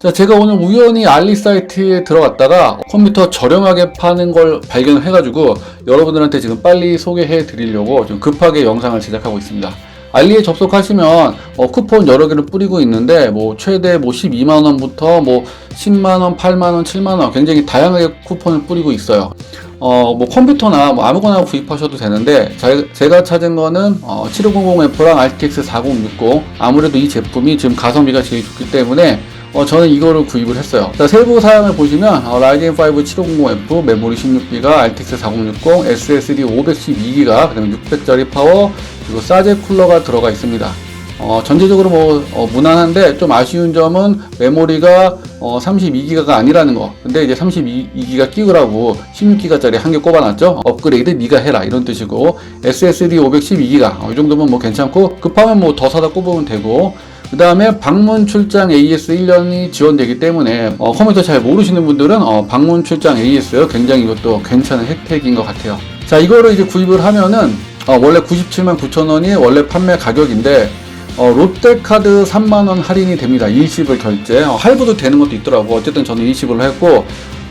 자, 제가 오늘 우연히 알리 사이트에 들어갔다가 컴퓨터 저렴하게 파는 걸 발견을 해가지고 여러분들한테 지금 빨리 소개해 드리려고 좀 급하게 영상을 제작하고 있습니다. 알리에 접속하시면 어, 쿠폰 여러 개를 뿌리고 있는데 뭐 최대 뭐 12만 원부터 뭐 10만 원, 8만 원, 7만 원 굉장히 다양하게 쿠폰을 뿌리고 있어요. 어, 뭐 컴퓨터나 뭐 아무거나 구입하셔도 되는데 자- 제가 찾은 거는 어, 7500F랑 RTX 4060 아무래도 이 제품이 지금 가성비가 제일 좋기 때문에 어, 저는 이거를 구입을 했어요. 자, 세부 사양을 보시면 어, 라이젠 5 7500F, 메모리 16기가, RTX 4060, SSD 512기가, 그다음에 600짜리 파워, 그리고 사제 쿨러가 들어가 있습니다. 어, 전체적으로 뭐 어, 무난한데 좀 아쉬운 점은 메모리가 어, 32기가가 아니라는 거. 근데 이제 32기가 끼우라고 16기가짜리 한 개 꼽아놨죠. 업그레이드 네가 해라 이런 뜻이고 SSD 512기가 어, 이 정도면 뭐 괜찮고 급하면 뭐 더 사다 꼽으면 되고 그 다음에 방문 출장 AS 1년이 지원되기 때문에 어, 컴퓨터 잘 모르시는 분들은 어, 방문 출장 AS 굉장히 이것도 괜찮은 혜택인 것 같아요. 자 이거를 이제 구입을 하면은 어, 원래 97만 9천 원이 원래 판매 가격인데 어, 롯데카드 3만원 할인이 됩니다. 일시불 결제. 어, 할부도 되는 것도 있더라고. 어쨌든 저는 일시불로 했고,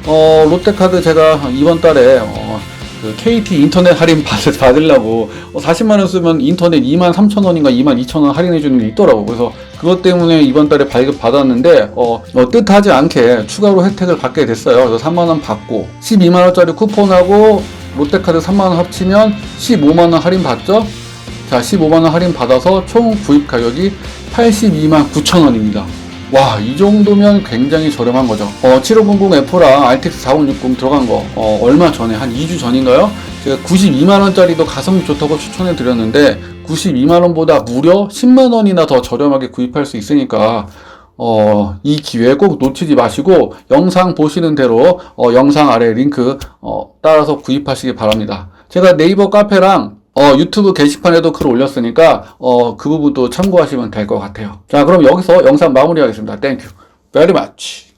어, 롯데카드 제가 이번 달에, 어, 그 KT 인터넷 할인 받, 받으려고, 어, 40만원 쓰면 인터넷 2만 3천원인가 2만 2천원 할인해주는 게 있더라고. 그래서 그것 때문에 이번 달에 발급 받았는데, 어, 어, 뜻하지 않게 추가로 혜택을 받게 됐어요. 그래서 3만원 받고, 12만원짜리 쿠폰하고 롯데카드 3만원 합치면 15만원 할인 받죠? 자, 15만원 할인 받아서 총 구입 가격이 82만 9천원입니다. 와, 이 정도면 굉장히 저렴한 거죠. 어, 7500F랑 RTX 4060 들어간 거, 어, 얼마 전에, 한 2주 전인가요? 제가 92만원짜리도 가성비 좋다고 추천해 드렸는데, 92만원보다 무려 10만원이나 더 저렴하게 구입할 수 있으니까, 어, 이 기회 꼭 놓치지 마시고, 영상 보시는 대로, 어, 영상 아래 링크, 어, 따라서 구입하시기 바랍니다. 제가 네이버 카페랑 어, 유튜브 게시판에도 글 올렸으니까, 어, 그 부분도 참고하시면 될 것 같아요. 자, 그럼 여기서 영상 마무리하겠습니다. 땡큐. very much.